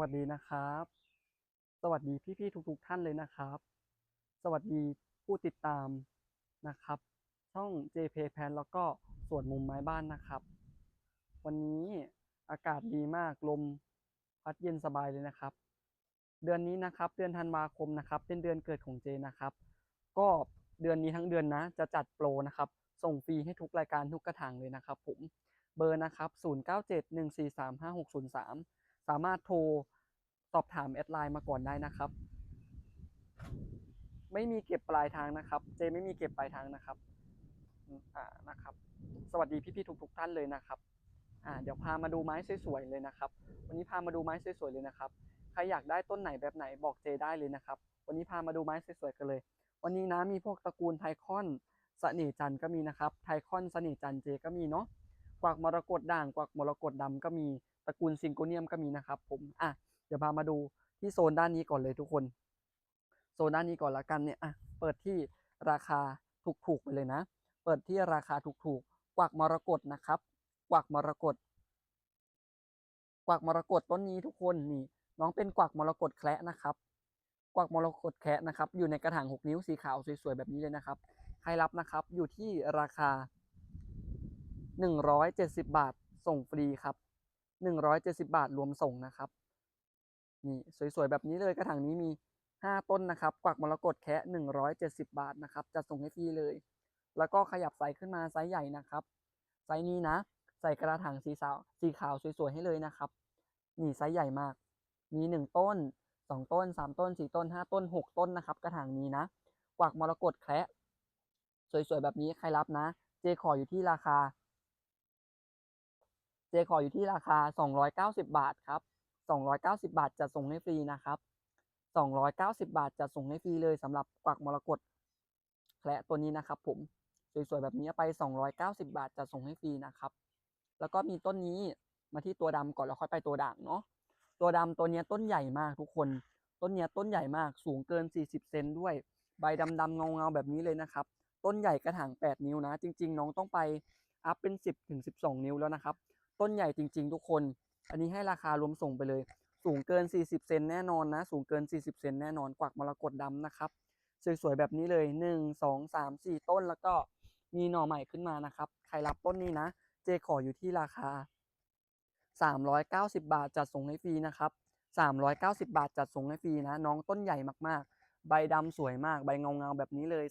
วัสดีนะครับ สวัสดีพี่ๆทุกๆท่านเลยนะครับ สวัสดีผู้ติดตามนะครับ ช่อง JP Pan แล้วก็สวนมุมไม้บ้านนะครับ วันนี้อากาศดีมากลมพัดเย็นสบายเลยนะครับ เดือนนี้นะครับ เดือนธันวาคมนะครับ เป็นเดือนเกิดของเจนะครับ ก็เดือนนี้ทั้งเดือนนะ จะจัดโปรนะครับ ส่งฟรีให้ทุกรายการทุกกระถางเลยนะครับผมเบอร์นะครับ 0971435603 สามารถโทรสอบถามแอดไลน์มาก่อนได้นะครับ ไม่มีเก็บปลายทางนะครับ เจไม่มีเก็บปลายทางนะครับอ่านะครับ สวัสดีพี่ๆทุกๆท่านเลยนะครับอ่าเดี๋ยวพามาดูไม้สวยๆเลยนะครับ วันนี้พามาดูไม้สวยๆเลยนะครับ ใครอยากได้ต้นไหนแบบไหนบอกเจได้เลยนะครับ วันนี้พามาดูไม้สวยๆกันเลย วันนี้นะมีพวกตระกูลไทคอนเสน่จันก็มีนะครับ ไทคอนเสน่จันเจก็มีเนาะ กวักมรกตด่าง กวักมรกตดำก็มี ตระกูลซิงโกเนียมก็มีนะครับผมอะเดี๋ยวพามาดูที่โซนด้านนี้ก่อนเลยทุกคน โซนด้านนี้ก่อนละกันเนี่ยอะเปิดที่ราคาถูกๆไปเลยนะ เปิดที่ราคาถูกๆกวักมรกตนะครับ กวักมรกตกวักมรกตต้นนี้ทุกคนนี่น้องเป็นกวักมรกตแคระนะครับ กวักมรกตแคระนะครับ อยู่ในกระถาง6นิ้วสีขาวสวยๆแบบนี้เลยนะครับใครรับนะครับ อยู่ที่ราคา 170 บาทส่งฟรีครับ 170 บาทรวมส่งนะครับนี่สวยๆ แบบนี้เลยกระถางนี้มี 5 ต้นนะครับ กวักมรกตแค่170 บาทนะครับจะส่งให้ฟรีเลย แล้วก็ขยับไซส์ขึ้นมาไซส์ใหญ่นะครับ ไซส์นี้นะ ใส่กระถางสีขาวสีขาวสวยๆ ให้เลยนะครับ นี่ไซส์ใหญ่มาก มี 1 ต้น 2 ต้น 3 ต้น 4 ต้น 5 ต้น 6 ต้นนะครับ กระถางนี้นะ กวักมรกตแคระสวยๆ แบบนี้ใครรับนะ เจขออยู่ที่ราคา เจขออยู่ที่ราคา 290 บาทครับ 290 บาทจะส่งให้ฟรีนะครับ 290 บาทจะส่งให้ฟรีเลยสำหรับกวักมรกตแคระตัวนี้นะครับ ผมสวยๆแบบนี้ไป 290 บาทจะส่งให้ฟรีนะครับ แล้วก็มีต้นนี้มาที่ตัวดำก่อนแล้วค่อยไปตัวด่างเนาะ ตัวดำตัวนี้ต้นใหญ่มากทุกคน ต้นนี้ต้นใหญ่มากสูงเกิน 40 เซนด้วย ใบดำๆเงาๆแบบนี้เลยนะครับ ต้นใหญ่กระถาง 8 นิ้วนะ จริง ๆ น้องต้องไปอัพเป็น 10ถึง12 นิ้วแล้วนะครับ ต้นใหญ่จริง ๆ ทุกคน อันนี้ให้ราคารวมส่งไปเลย สูงเกิน 40 เซนแน่นอนนะ สูงเกิน 40 เซนแน่นอน กวักมรกตดำนะครับ สวยๆแบบนี้เลย 1 2 3 4 ต้นแล้วก็มีหน่อใหม่ขึ้นมานะครับ ใครรับต้นนี้นะ เจขออยู่ที่ราคา 390 บาทจัดส่งให้ฟรีนะครับ 390 บาทจัดส่งให้ฟรีนะ น้องต้นใหญ่มากๆ ใบดำสวยมาก ใบเงาๆแบบนี้เลย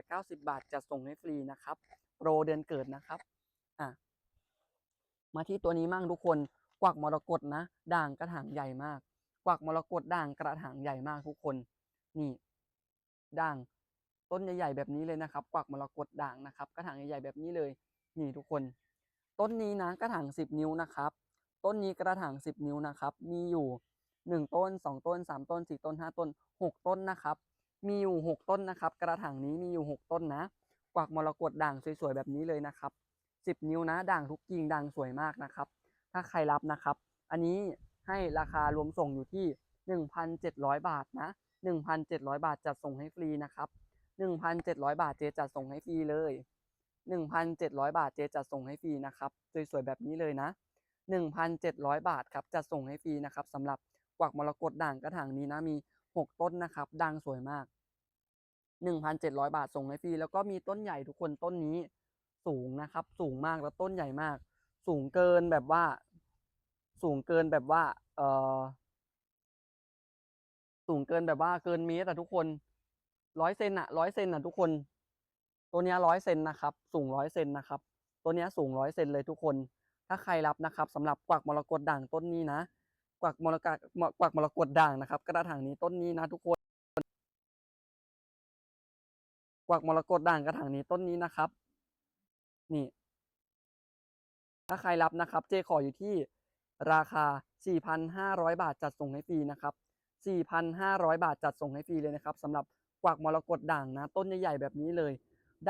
390 บาทจัดส่งให้ฟรีนะครับ โปรเดือนเกิดนะครับ มาที่ตัวนี้มั่งทุกคนกวักมรกตนะ ด่างกระถางใหญ่มาก กวักมรกตด่างกระถางใหญ่มากทุกคน นี่ด่างต้นใหญ่ๆแบบนี้เลยนะครับ กวักมรกตด่างนะครับ กระถางใหญ่ๆแบบนี้เลย นี่ทุกคน ต้นนี้นะกระถาง10นิ้วนะครับ ต้นนี้กระถาง10นิ้วนะครับ มีอยู่1ต้น2ต้น3ต้น4ต้น5ต้น6ต้นนะครับ มีอยู่6ต้นนะครับ กระถางนี้มีอยู่6ต้นนะ กวักมรกตด่างสวยๆแบบนี้เลยนะครับ 10 นิ้วนะ ด่างทุกกิ่งด่างสวยมากนะครับ ถ้าใครรับนะครับ อันนี้ให้ราคารวมส่งอยู่ที่ 1,700 บาทนะ 1,700 บาทจัดส่งให้ฟรีนะครับ 1,700 บาทเจจัดส่งให้ฟรีเลย 1,700 บาทเจจัดส่งให้ฟรีนะครับสวยๆแบบนี้เลยนะ 1,700 บาทครับจัดส่งให้ฟรีนะครับสำหรับกวักมรกตด่างกระถางนี้นะมี 6 ต้นนะครับด่างสวยมาก 1,700 บาทส่งให้ฟรีแล้วก็มีต้นใหญ่ทุกคนต้นนี้ สูงนะครับ สูงมากแล้วต้นใหญ่มาก สูงเกินแบบว่า สูงเกินแบบว่าเออสูงเกินแบบว่าเกินเมตรอะทุกคนร้อยเซนอะร้อยเซนอะทุกคน ตัวนี้ร้อยเซนนะครับ สูงร้อยเซนนะครับ ตัวนี้สูงร้อยเซนเลยทุกคน ถ้าใครรับนะครับสำหรับกวักมรกตด่างต้นนี้นะ กวักมรกตกวักมรกตด่างนะครับ กระถางนี้ต้นนี้นะ ทุกคน กวักมรกตด่างกระถางนี้ต้นนี้นะครับ นี่ ถ้าใครรับนะครับ เจขออยู่ที่ราคา 4,500 บาทจัดส่งให้ฟรีนะครับ 4,500 บาทจัดส่งให้ฟรีเลยนะครับสำหรับกวักมรกตด่างนะ ต้นใหญ่ๆแบบนี้เลย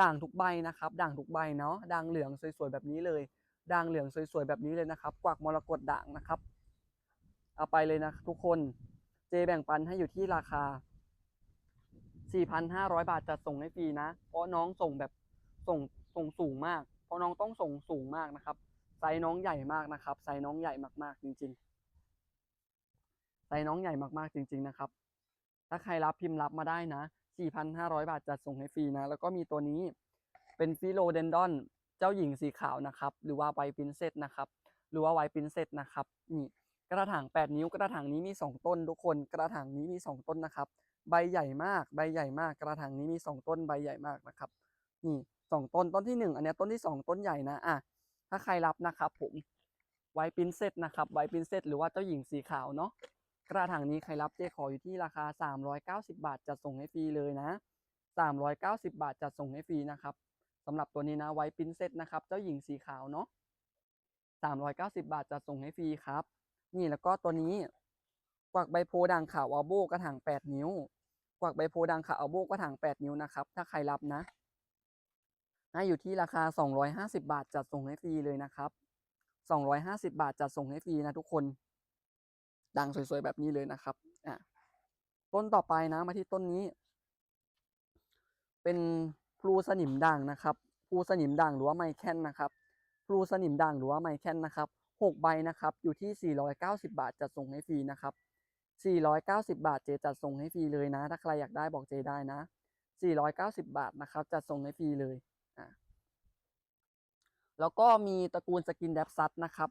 ด่างทุกใบนะครับ ด่างทุกใบเนาะ ด่างเหลืองสวยๆแบบนี้เลย ด่างเหลืองสวยๆแบบนี้เลยนะครับ กวักมรกตด่างนะครับ เอาไปเลยนะทุกคน เจแบ่งปันให้อยู่ที่ราคา 4,500 บาทจัดส่งให้ฟรีนะ เพราะน้องส่งแบบส่ง ส่งสูงมาก เพราะน้องต้องส่งสูงมากนะครับ ไซน้องใหญ่มากนะครับ ไซน้องใหญ่มากๆจริง ๆ ไซน้องใหญ่มากๆจริง ๆนะครับ ถ้าใครรับพิมพ์รับมาได้นะ 4,500 บาทจัดส่งให้ฟรีนะ แล้วก็มีตัวนี้เป็นฟิโลเดนดอน เจ้าหญิงสีขาวนะครับ หรือว่าไวปินเซตนะครับ หรือว่าไวปินเซตนะครับ นี่กระถาง 8 นิ้ว กระถางนี้มี 2 ต้นทุกคน กระถางนี้มี 2 ต้นนะครับ ใบใหญ่มาก ใบใหญ่มาก กระถางนี้มี 2 ต้น ใบใหญ่มากนะครับ นี่ สองต้นต้นที่1อันนี้ต้นที่2ต้นใหญ่นะอะถ้าใครรับนะครับผมไวปินเซตนะครับไวปินเซตหรือว่าเจ้าหญิงสีขาวเนาะกระถางนี้ใครรับเจ๊ขออยู่ที่ราคา 390 บาทจัดส่งให้ฟรีเลยนะ 390 บาทจัดส่งให้ฟรีนะครับสำหรับตัวนี้นะไวปินเซตนะครับเจ้าหญิงสีขาวเนาะ390 บาทจัดส่งให้ฟรีครับ นี่แล้วก็ตัวนี้กวักใบโพด่างขาวอัลโบกระถาง 8 นิ้ว กวักใบโพด่างขาวอัลโบกระถาง 8 นิ้วนะครับถ้าใครรับนะ ให้อยู่ที่ราคา 250 บาทจัดส่งให้ฟรีเลยนะครับ 250 บาทจัดส่งให้ฟรีนะทุกคน ดังสวยๆแบบนี้เลยนะครับอะต้นต่อไปนะมาที่ต้นนี้ เป็นพลูสนิมด่างนะครับพลูสนิมด่างหรือว่าไมแคนนะครับพลูสนิมด่างหรือว่าไมแคนนะครับหกใบนะครับอยู่ที่ 490 บาทจัดส่งให้ฟรีนะครับ 490 บาทเจจัดส่งให้ฟรีเลยนะ ถ้าใครอยากได้บอกเจได้นะ 490 บาทนะครับจัดส่งให้ฟรีเลย แล้วก็มีตระกูลสกินแดปซัตนะครับ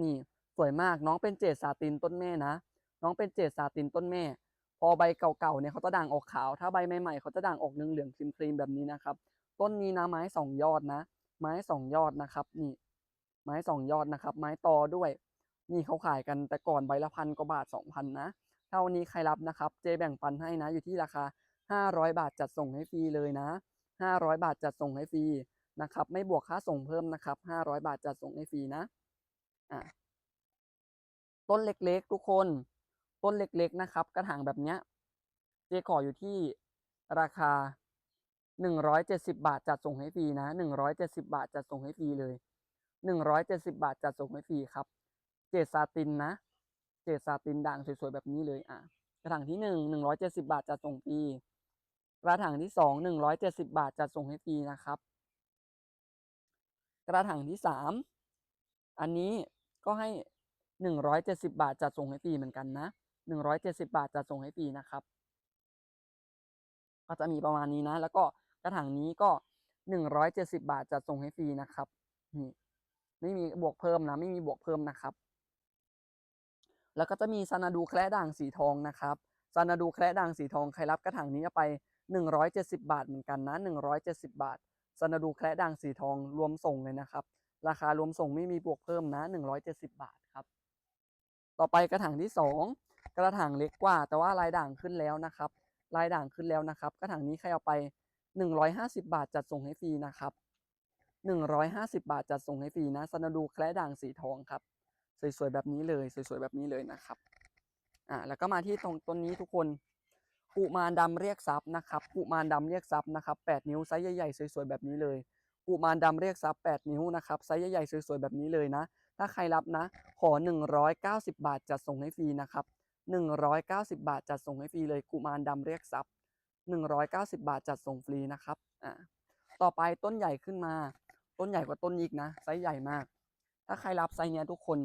นี่สวยมากน้องเป็นเจดซาตินต้นแม่นะ น้องเป็นเจดซาตินต้นแม่ พอใบเก่าๆเนี่ยเขาจะด่างออกขาว ถ้าใบใหม่ๆเขาจะด่างออกเหลืองๆครีมๆแบบนี้นะครับ ต้นนี้นะไม้สองยอดนะ ไม้สองยอดนะครับนี่ ไม้สองยอดนะครับ ไม้ตอด้วย นี่เขาขายกันแต่ก่อนใบละพันกว่าบาทสองพันนะถ้าวันนี้ใครรับนะครับ เจแบ่งปันให้นะอยู่ที่ราคาห้าร้อยบาทจัดส่งให้ฟรีเลยนะห้าร้อยบาทจัดส่งให้ฟรี นะครับ ไม่บวกค่าส่งเพิ่มนะครับห้าร้อยบาทจัดส่งให้ฟรีนะอะต้นเล็กๆ ทุกคน ต้นเล็กๆนะครับ กระถางแบบเนี้ยเจขออยู่ที่ราคา170บาทจัดส่งให้ฟรีนะ170บาทจัดส่งให้ฟรีเลย170บาทจัดส่งให้ฟรีครับ เจดซาตินนะ เจดซาตินด่างสวยๆแบบนี้เลยอะกระถางที่1 170บาทจัดส่งฟรีกระถางที่2 170บาทจัดส่งให้ฟรีนะครับ กระถางที่3อันนี้ก็ให้170บาทจัดส่งให้ฟรีเหมือนกันนะ170บาทจัดส่งให้ฟรีนะครับ ก็จะมีประมาณนี้นะ แล้วก็กระถางนี้ก็170บาทจัดส่งให้ฟรีนะครับนี่ไม่มีบวกเพิ่มนะ ไม่มีบวกเพิ่มนะครับ แล้วก็จะมีซานาดูแคระด่างสีทองนะครับซานาดูแคระด่างสีทองใครรับกระถางนี้จะไป170บาทเหมือนกันนะ170บาท ซานาดูแคระด่างสีทองรวมส่งเลยนะครับ ราคารวมส่งไม่มีบวกเพิ่มนะ 170 บาทครับ ต่อไปกระถางที่ 2 กระถางเล็กกว่า แต่ว่าลายด่างขึ้นแล้วนะครับ ลายด่างขึ้นแล้วนะครับ กระถางนี้ใครเอาไป 150 บาทจัดส่งให้ฟรีนะครับ 150 บาทจัดส่งให้ฟรีนะซานาดูแคระด่างสีทองครับสวยๆแบบนี้เลยสวยๆแบบนี้เลยนะครับอ่าแล้วก็มาที่ตรงต้นนี้ทุกคน กุมารดำเรียกทรัพย์นะครับกุมารดำเรียกทรัพย์นะครับ8นิ้วไซส์ใหญ่ๆสวยๆแบบนี้เลยกุมารดำเรียกทรัพย์8นิ้วนะครับไซส์ใหญ่ๆสวยๆแบบนี้เลยนะ ถ้าใครรับนะ ขอ 190 บาทจัดส่งให้ฟรีนะครับ190 บาทจัดส่งให้ฟรีเลยกุมารดำเรียกทรัพย์190 บาทจัดส่งฟรีนะครับอ่าต่อไปต้นใหญ่ขึ้นมา ต้นใหญ่กว่าต้นอีกนะไซส์ใหญ่มาก ถ้าใครรับไซส์เนี้ยทุกคน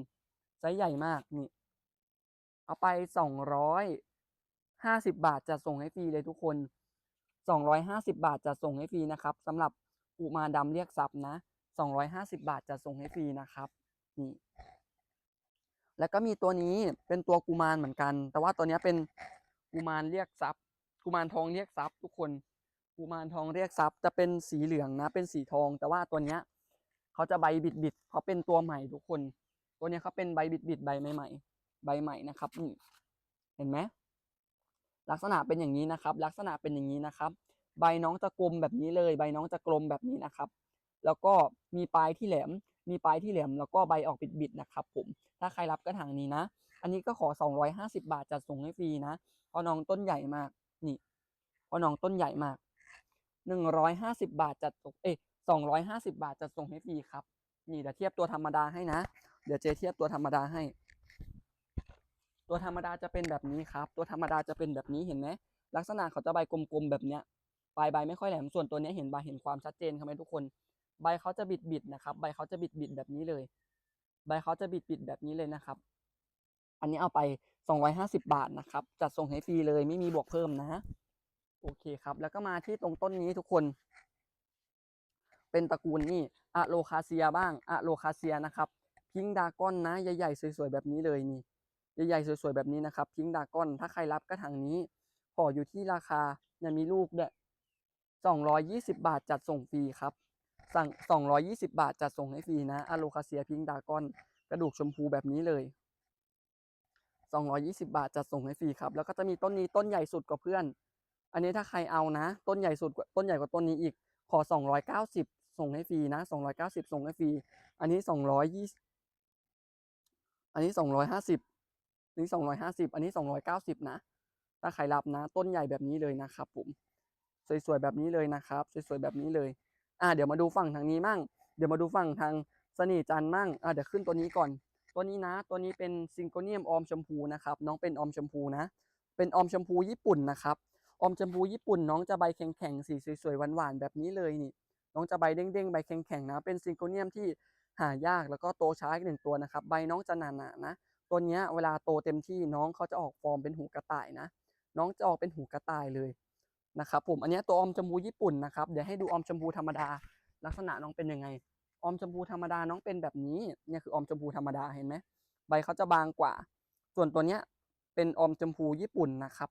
ไซส์ใหญ่มากนี่เอาไป 250 บาทจะส่งให้ฟรีเลยทุกคน 250 บาทจะส่งให้ฟรีนะครับสำหรับอุมาดำเรียกทรัพย์นะ 250 บาทจะส่งให้ฟรีนะครับนี่แล้วก็มีตัวนี้เป็นตัวกุมารเหมือนกัน แต่ว่าตัวนี้เป็นกุมารเรียกทรัพย์ กุมารทองเรียกทรัพย์ ทุกคน กุมารทองเรียกทรัพย์ จะเป็นสีเหลืองนะ เป็นสีทอง แต่ว่าตัวเนี้ยเขาจะใบบิดบิดๆเขาเป็นตัวใหม่ทุกคน ตัวนี้เขาเป็นใบบิดบิดๆใบใหม่ๆใบใหม่นะครับนี่เห็นไหม ลักษณะเป็นอย่างนี้นะครับ ลักษณะเป็นอย่างนี้นะครับ ใบน้องจะกลมแบบนี้เลย ใบน้องจะกลมแบบนี้นะครับ แล้วก็มีปลายที่แหลม มีปลายที่แหลม แล้วก็ใบออกบิดๆนะครับ ผม ถ้าใครรับกระถางนี้นะ อันนี้ก็ขอ 250 บาทจัดส่งให้ฟรีนะเพราะน้องต้นใหญ่มาก นี่เพราะน้องต้นใหญ่มาก 150 บาทจัดส่ง เอ้ย250 บาทจัดส่งให้ฟรีครับ นี่เดี๋ยวเทียบตัวธรรมดาให้นะ เดี๋ยวเจเทียบตัวธรรมดาให้ ตัวธรรมดาจะเป็นแบบนี้ครับ ตัวธรรมดาจะเป็นแบบนี้เห็นไหมลักษณะเขาจะใบกลมๆแบบเนี้ยปลายใบไม่ค่อยแหลมส่วนตัวนี้เห็นใบเห็นความชัดเจนครับไหมทุกคน ใบเขาจะบิดบิดๆนะครับ ใบเขาจะบิดบิดๆแบบนี้เลย ใบเขาจะบิดบิดๆแบบนี้เลยนะครับ อันนี้เอาไป 250 บาทนะครับ จัดส่งให้ฟรีเลยไม่มีบวกเพิ่มนะ โอเคครับ แล้วก็มาที่ตรงต้นนี้ทุกคน เป็นตระกูลนี่อะโลคาเซียบ้างอะโลคาเซียนะครับ พิงดากอนนะใหญ่ๆสวยๆแบบนี้เลยนี่ ใหญ่ๆสวยๆแบบนี้นะครับพิงดากอนถ้าใครรับกระถางนี้ขออยู่ที่ราคาเนี่ยมีลูกด้วย220บาทจัดส่งฟรีครับ สั่ง220บาทจัดส่งให้ฟรีนะอะโลคาเซียพิงดากอนกระดูกชมพูแบบนี้เลย220บาทจัดส่งให้ฟรีครับ แล้วก็จะมีต้นนี้ต้นใหญ่สุดกว่าเพื่อน อันนี้ถ้าใครเอานะ ต้นใหญ่สุดต้นใหญ่กว่าต้นนี้อีก ขอ290ส่งให้ฟรีนะ290ส่งให้ฟรี อันนี้220อันนี้250อั นนี้250 อันนี้ 290 นะ ถ้าใครรับนะ ต้นใหญ่แบบนี้เลยนะครับผม สวยๆแบบนี้เลยนะครับ สวยๆแบบนี้เลย อ่า เดี๋ยวมาดูฝั่งทางนี้มั่ง เดี๋ยวมาดูฝั่งทางเสน่ห์จันมั่ง อ่า เดี๋ยวขึ้นตัวนี้ก่อน ตัวนี้นะ ตัวนี้เป็นซิงโกเนียมออมชมพูนะครับ น้องเป็นออมชมพูนะ เป็นออมชมพูญี่ปุ่นนะครับ ออมชมพูญี่ปุ่นน้องจะใบแข็งๆ สีสวยๆหวานๆแบบนี้เลยนี่ น้องจะใบเด้งๆ ใบแข็งๆนะ เป็นซิงโกเนียมที่หายากแล้วก็โตช้าอีกหนึ่งตัวนะครับ ใบน้องจะหนาๆนะ ตัวเนี้ยเวลาโตเต็มที่น้องเขาจะออกฟอร์มเป็นหูกระต่ายนะ น้องจะออกเป็นหูกระต่ายเลยนะครับผมอันนี้ตัวออมชมพูญี่ปุ่นนะครับเดี๋ยวให้ดูออมชมพูธรรมดา ลักษณะน้องเป็นยังไงออมชมพูธรรมดาน้องเป็นแบบนี้เนี่ยคือออมชมพูธรรมดาเห็นไหมใบเขาจะบางกว่า ส่วนตัวเนี้ยเป็นออมชมพูญี่ปุ่นนะครับ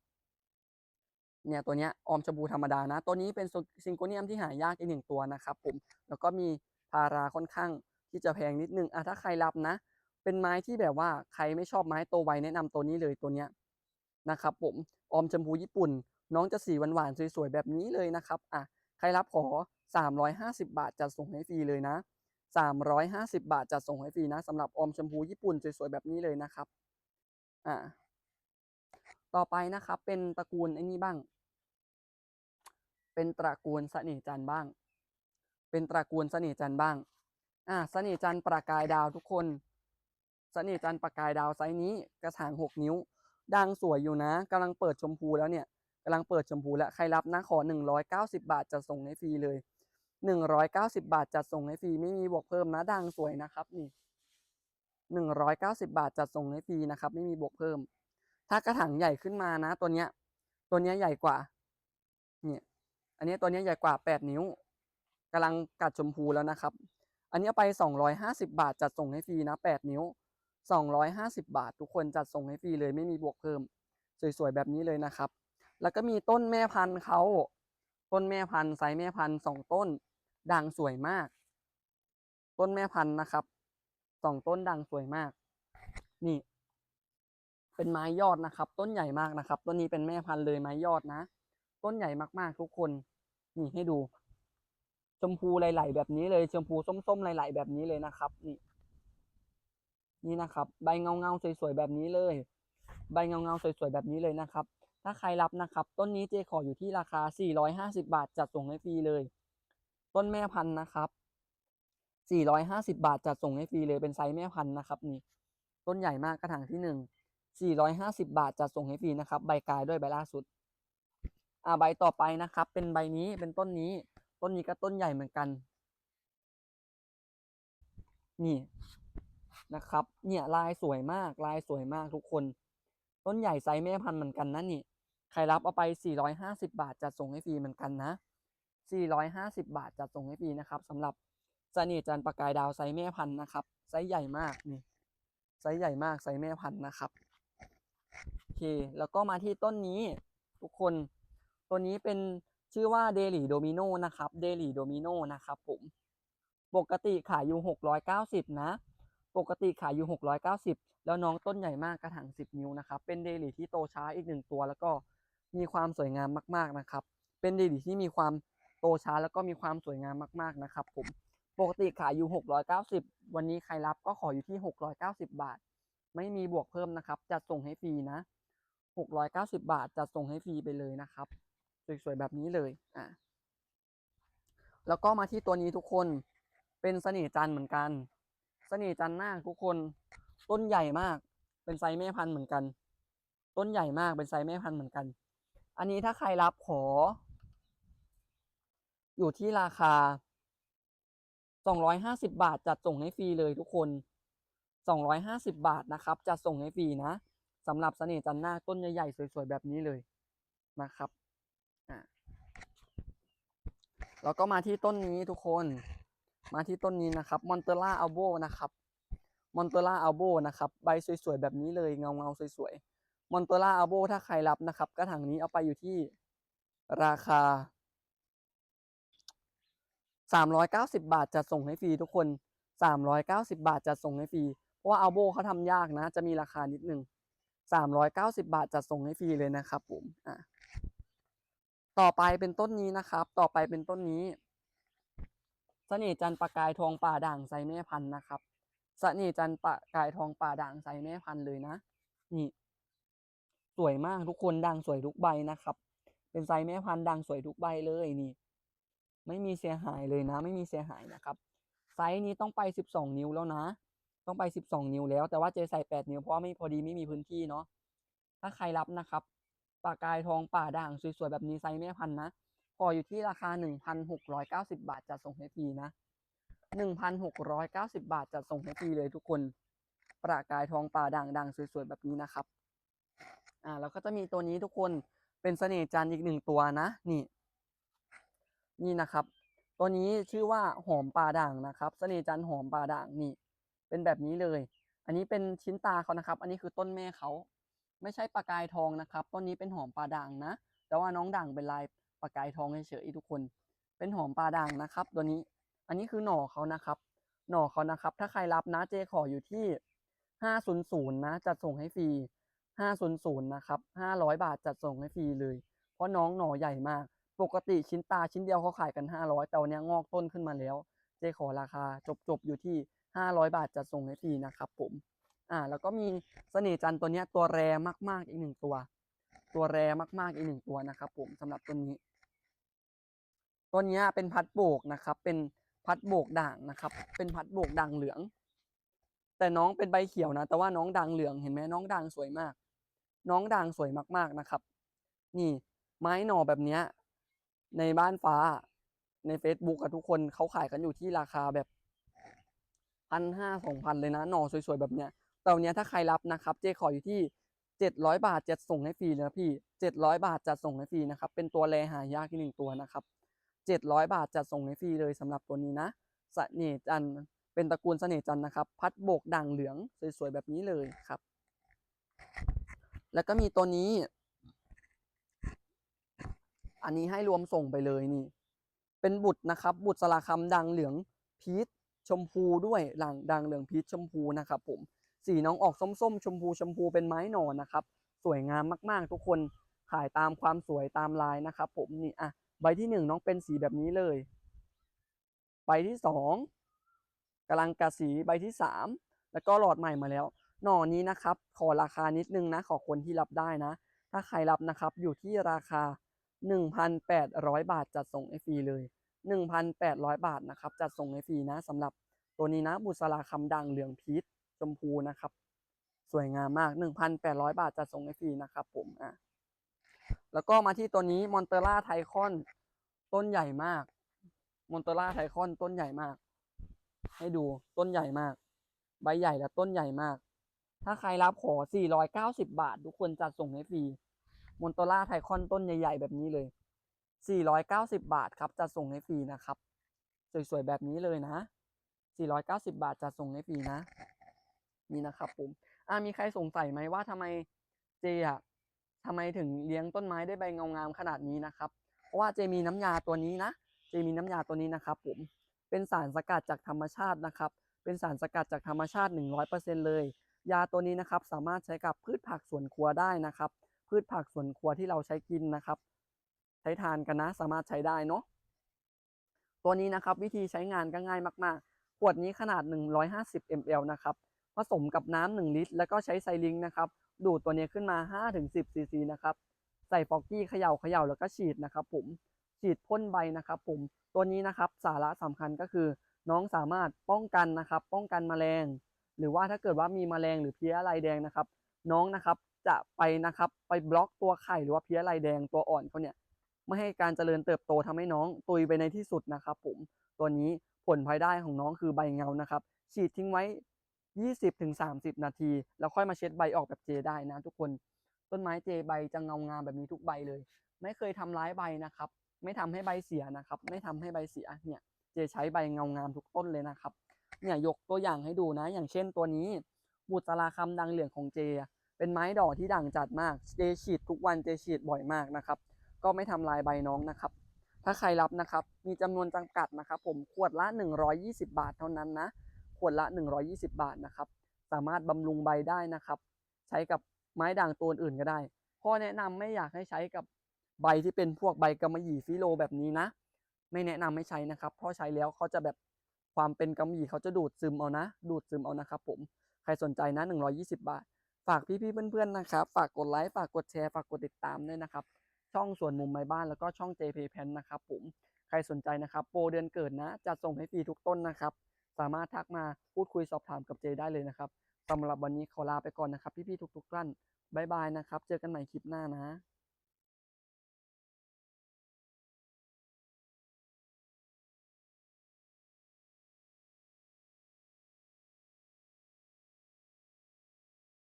เนี่ยตัวเนี้ยออมชมพูธรรมดานะ ตัวนี้เป็นซิงโกเนียมที่หายากอีกหนึ่งตัวนะครับผมแล้วก็มีพาราค่อนข้างที่จะแพงนิดนึงอะถ้าใครรับนะ เป็นไม้ที่แบบว่าใครไม่ชอบไม้โตไวแนะนำตัวนี้เลยตัวเนี้ยนะครับ ผมออมชมพูญี่ปุ่น น้องจะสีหวานๆสวยๆแบบนี้เลยนะครับอะใครรับขอ 350 บาทจัดส่งให้ฟรีเลยนะ 350 บาทจัดส่งให้ฟรีนะสำหรับออมชมพูญี่ปุ่นสวยๆแบบนี้เลยนะครับอ่าต่อไปนะครับเป็นตระกูลไอ้นี่บ้าง เป็นตระกูลเสน่จันบ้าง เป็นตระกูลเสน่จันบ้างอ่าเสน่จันประกายดาวทุกคน สน่ห์จันต์ประกายดาวไซส์นี้กระถางหกนิ้วดังสวยอยู่นะกำลังเปิดชมพูแล้วเนี่ยกำลังเปิดชมพูแล้วใครรับนะขอ 190 บาทจัดส่งให้ฟรีเลย 190 บาทจัดส่งให้ฟรีไม่มีบวกเพิ่มนะดังสวยนะครับนี่190 บาทจัดส่งให้ฟรีนะครับ ไม่มีบวกเพิ่ม ถ้ากระถางใหญ่ขึ้นมานะ ตัวเนี้ย ตัวเนี้ยใหญ่กว่าเนี่ยอันนี้ตัวเนี้ยใหญ่กว่า 8 นิ้วกำลังกัดชมพูแล้วนะครับ อันนี้ไป 250 บาทจัดส่งให้ฟรีนะ 8 นิ้ว 250 บาท ทุกคนจัดส่งให้ฟรีเลยไม่มีบวกเพิ่ม สวยๆแบบนี้เลยนะครับ แล้วก็มีต้นแม่พันธุ์เขาต้นแม่พันธุ์ไซส์แม่พันธุ์สองต้นด่างสวยมาก ต้นแม่พันธุ์นะครับสองต้นด่างสวยมาก นี่ เป็นไม้ยอดนะครับ ต้นใหญ่มากนะครับ ต้นนี้เป็นแม่พันธุ์เลยไม้ยอดนะ ต้นใหญ่มากๆ ทุกคนนี่ให้ดู ชมพูไหลๆแบบนี้เลย ชมพูส้มๆไหลๆแบบนี้เลยนะครับ นี่ นี่นะครับ ใบเงาเงาสวยๆแบบนี้เลย ใบเงาเงาสวยๆแบบนี้เลยนะครับ ถ้าใครรับนะครับ ต้นนี้เจขออยู่ที่ราคา 450 บาทจัดส่งให้ฟรีเลย ต้นแม่พันธุ์นะครับ 450 บาทจัดส่งให้ฟรีเลยเป็นไซส์แม่พันธุ์นะครับนี่ ต้นใหญ่มากกระถางที่หนึ่ง450 บาทจัดส่งให้ฟรีนะครับ ใบกายด้วยใบล่าสุดอ่าใบต่อไปนะครับ เป็นใบนี้เป็นต้นนี้ ต้นนี้ก็ต้นใหญ่เหมือนกัน นี่ นะครับ เนี่ยลายสวยมากลายสวยมากทุกคน ต้นใหญ่ไซส์แม่พันธุ์เหมือนกันนะนี่ ใครรับเอาไป 450 บาทจัดส่งให้ฟรีเหมือนกันนะ 450 บาทจัดส่งให้ฟรีนะครับสำหรับเสน่ห์จันประกายดาวไซส์แม่พันธุ์นะครับไซส์ใหญ่มากนี่ไซส์ใหญ่มากไซส์แม่พันธุ์นะครับโอเคแล้วก็มาที่ต้นนี้ทุกคนตัวนี้เป็นชื่อว่าเดลี่โดมิโนนะครับเดลี่โดมิโนนะครับผมปกติขายอยู่ 690 นะ ปกติขายอยู่ 690 แล้วน้องต้นใหญ่มากกระถาง10 นิ้วนะครับ เป็นเดลี่ที่โตช้าอีกหนึ่งตัว แล้วก็มีความสวยงามมากๆนะครับ เป็นเดลี่ที่มีความโตช้าแล้วก็มีความสวยงามมากๆนะครับผม ปกติขายอยู่ 690 วันนี้ใครรับก็ขออยู่ที่ 690 บาท ไม่มีบวกเพิ่มนะครับ จัดส่งให้ฟรีนะ 690 บาทจัดส่งให้ฟรีไปเลยนะครับ สวยๆแบบนี้เลย อะ แล้วก็มาที่ตัวนี้ทุกคน เป็นเสน่ห์จันเหมือนกัน เสน่ห์จันหน้าทุกคน ต้นใหญ่มาก เป็นไซส์แม่พันธุ์เหมือนกัน ต้นใหญ่มากเป็นไซส์แม่พันธุ์เหมือนกัน อันนี้ถ้าใครรับขอ อยู่ที่ราคา 250 บาทจัดส่งให้ฟรีเลยทุกคน 250 บาทนะครับจัดส่งให้ฟรีนะสำหรับเสน่ห์จันทร์นาต้นใหญ่ๆสวยๆแบบนี้เลยนะครับอ่าแล้วก็มาที่ต้นนี้ทุกคน มาที่ต้นนี้นะครับมอนเตล่าอัลโบนะครับมอนเตล่าอัลโบนะครับใบสวยๆแบบนี้เลยเงาเงาๆสวยๆมอนเตล่าอัลโบถ้าใครรับนะครับกระถางนี้เอาไปอยู่ที่ราคา 390 บาทจะส่งให้ฟรีทุกคน 390 บาทจะส่งให้ฟรีเพราะว่าอัลโบเขาทำยากนะ จะมีราคานิดนึง390 บาทจะส่งให้ฟรีเลยนะครับผมอะต่อไปเป็นต้นนี้นะครับ ต่อไปเป็นต้นนี้ สน่ห์จันประกายทองป่าด่างไซแม่พันธุ์นะครับเสน่ห์จันประกายทองป่าด่างไซแม่พันธุ์เลยนะ นี่ สวยมากทุกคนด่างสวยทุกใบนะครับ เป็นไซแม่พันธุ์ด่างสวยทุกใบเลยนี่ ไม่มีเสียหายเลยนะ ไม่มีเสียหายนะครับ ไซส์นี้ต้องไป12นิ้วแล้วนะ ต้องไป12นิ้วแล้ว แต่ว่าเจใส่8นิ้วเพราะไม่พอดีไม่มีพื้นที่เนาะถ้าใครรับนะครับปากกายทองป่าด่างสวยๆแบบนี้ไซส์แม่พันธุ์นะ พออยู่ที่ราคา 1,690 บาทจะส่งให้ฟรีนะ 1,690 บาทจะส่งให้ฟรีเลยทุกคนประกายทองป่าด่างด่างสวยๆแบบนี้นะครับ อ่าแล้วก็จะมีตัวนี้ทุกคนเป็นเสน่ห์จันอีกหนึ่งตัวนะ นี่ นี่นะครับ ตัวนี้ชื่อว่าหอมป่าด่างนะครับ เสน่ห์จันหอมป่าด่างนี่ เป็นแบบนี้เลย อันนี้เป็นชิ้นตาเขานะครับ อันนี้คือต้นแม่เขาไม่ใช่ประกายทองนะครับ ต้นนี้เป็นหอมป่าด่างนะ แต่ว่าน้องด่างเป็นลาย ประกายทองเฉยๆทุกคน เป็นหอมป่าด่างนะครับ ตัวนี้ อันนี้คือหน่อเขานะครับ หน่อเขานะครับ ถ้าใครรับนะเจขออยู่ที่500นย์ศูนย์นะจัดส่งให้ฟรี500นย์ศูนย์นะครับ500บาทจัดส่งให้ฟรีเลย เพราะน้องหน่อใหญ่มาก ปกติชิ้นตาชิ้นเดียวเขาขายกัน500แต่วันนี้งอกต้นขึ้นมาแล้ว เจขอราคาจบๆอยู่ที่500บาทจัดส่งให้ฟรีนะครับผมอ่าแล้วก็มีเสน่ห์จันตัวเนี้ยตัวแรมากๆอีกหนึ่งตัว ตัวแรมากๆอีกหนึ่งตัวนะครับผมสำหรับตัวนี้ ตัวนี้เป็นพัดโบกนะครับ เป็นพัดโบกด่างนะครับ เป็นพัดโบกด่างเหลือง แต่น้องเป็นใบเขียวนะ แต่ว่าน้องด่างเหลืองเห็นไหมน้องด่างสวยมาก น้องด่างสวยมากๆนะครับ นี่ไม้หน่อแบบเนี้ยในบ้านฟ้าใน Facebook กับทุกคนเขาขายกันอยู่ที่ราคาแบบพันห้าสองพันเลยนะ หน่อสวยๆแบบเนี้ยแต่วันนี้ถ้าใครรับนะครับ เจขออยู่ที่เจ็ดร้อยบาทจะส่งให้ฟรีเลยนะพี่เจ็ดร้อยบาทจะส่งให้ฟรีนะครับ เป็นตัวแรหายากที่หนึ่งตัวนะครับ เจ็ดร้อยบาทจะส่งให้ฟรีเลยสำหรับตัวนี้นะเสนจันเป็นตระกูลเสน่จันนะครับ พัดโบกด่างเหลืองสวยๆแบบนี้เลยครับ แล้วก็มีตัวนี้ อันนี้ให้รวมส่งไปเลยนี่ เป็นบุตรนะครับ บุตรสลาคำดังเหลืองพีชชมพูด้วยหลังดังเหลืองพีชชมพูนะครับผมสีน้องออกส้มๆ ชมพูชมพูเป็นไม้หน่อนะครับ สวยงามมากๆ ทุกคนขายตามความสวยตามลายนะครับ ผมนี่อะ ใบที่หนึ่งน้องเป็นสีแบบนี้เลย ใบที่สองกำลังกระสีใบที่สามแล้วก็หลอดใหม่มาแล้ว หน่อนี้นะครับ ขอราคานิดนึงนะ ขอคนที่รับได้นะ ถ้าใครรับนะครับ อยู่ที่ราคา 1,800 บาทจัดส่งฟรีเลย 1,800 บาทนะครับ จัดส่งฟรีนะสำหรับตัวนี้นะ บุษราคำดังเหลืองพีชชมพูนะครับ สวยงามมาก 1,800 บาทจัดส่งฟรีนะครับ ผมอะ แล้วก็มาที่ตัวนี้มอนเตล่าไทคอนต้นใหญ่มากมอนเตล่าไทคอนต้นใหญ่มาก ให้ดูต้นใหญ่มาก ใบใหญ่และต้นใหญ่มาก ถ้าใครรับขอ 490 บาท ทุกคนจัดส่งให้ฟรีมอนโตล่าไทคอนต้นใหญ่ ๆ แบบนี้เลย 490 บาทครับจัดส่งให้ฟรีนะครับ สวยๆแบบนี้เลยนะ 490 บาทจัดส่งให้ฟรีนะ นี่นะครับผมอ่ามีใครสงสัยไหมว่าทำไมเจอะ ทำไมถึงเลี้ยงต้นไม้ได้ใบเงางามขนาดนี้นะครับเพราะว่าเจมีน้ำยาตัวนี้นะเจมีน้ำยาตัวนี้นะครับผมเป็นสารสกัดจากธรรมชาตินะครับ เป็นสารสกัดจากธรรมชาติ 100%เลย ยาตัวนี้นะครับสามารถใช้กับพืชผักสวนครัวได้นะครับ พืชผักสวนครัวที่เราใช้กินนะครับ ใช้ทานกันนะสามารถใช้ได้เนาะตัวนี้นะครับวิธีใช้งานก็ง่ายมากๆ ขวดนี้ขนาด 150 ml นะครับผสมกับน้ำ1ลิตร แล้วก็ใช้ไซลิงนะครับ ดูดตัวนี้ขึ้นมา 5-10ซีซีนะครับ ใส่ฟอกกี้เขย่าเขย่าแล้วก็ฉีดนะครับผม ฉีดพ่นใบนะครับผม ตัวนี้นะครับสาระสำคัญก็คือ น้องสามารถป้องกันนะครับ ป้องกันแมลง หรือว่าถ้าเกิดว่ามีแมลงหรือเพี้ยลายแดงนะครับ น้องนะครับจะไปนะครับไปบล็อกตัวไข่หรือว่าเพี้ยลายแดงตัวอ่อนเขาเนี่ยไม่ให้การเจริญเติบโตทำให้น้องตุยไปในที่สุดนะครับผม ตัวนี้ผลภายได้ของน้องคือใบเงานะครับ ฉีดทิ้งไว้ 20-30 นาที แล้วค่อยมาเช็ดใบออกแบบเจได้นะทุกคน ต้นไม้เจใบจะเงางามแบบนี้ทุกใบเลย ไม่เคยทำร้ายใบนะครับ ไม่ทำให้ใบเสียนะครับ ไม่ทำให้ใบเสียเนี่ยเจใช้ใบเงางามทุกต้นเลยนะครับ เนี่ยยกตัวอย่างให้ดูนะ อย่างเช่นตัวนี้ บุตราคำดังเหลืองของเจ เป็นไม้ดอกที่ด่างจัดมาก เจฉีดทุกวันเจฉีดบ่อยมากนะครับ ก็ไม่ทำลายใบน้องนะครับ ถ้าใครรับนะครับ มีจำนวนจำกัดนะครับ ผมขวดละ 120 บาทเท่านั้นนะ ขวดละ 120 บาทนะครับ สามารถบำรุงใบได้นะครับ ใช้กับไม้ด่างตัวอื่นก็ได้ข้อแนะนำไม่อยากให้ใช้กับใบที่เป็นพวกใบกำมะหยี่ฟิโลแบบนี้นะ ไม่แนะนำให้ใช้นะครับ เพราะใช้แล้วเขาจะแบบความเป็นกำมะหยี่เขาจะดูดซึมเอานะ ดูดซึมเอานะครับผมใครสนใจนะ 120 บาท ฝากพี่ๆเพื่อนๆนะครับ ฝากกดไลค์ฝากกดแชร์ฝากกดติดตามด้วยนะครับ ช่องส่วนมุมไม้บ้านแล้วก็ช่อง JP Pen นะครับผมใครสนใจนะครับ โปรเดือนเกิดนะจัดส่งให้ฟรีทุกต้นนะครับ สามารถทักมาพูดคุยสอบถามกับเจได้เลยนะครับสำหรับวันนี้ขอลาไปก่อนนะครับ พี่ๆทุกๆท่านบ๊ายบายนะครับ เจอกันใหม่คลิปหน้านะ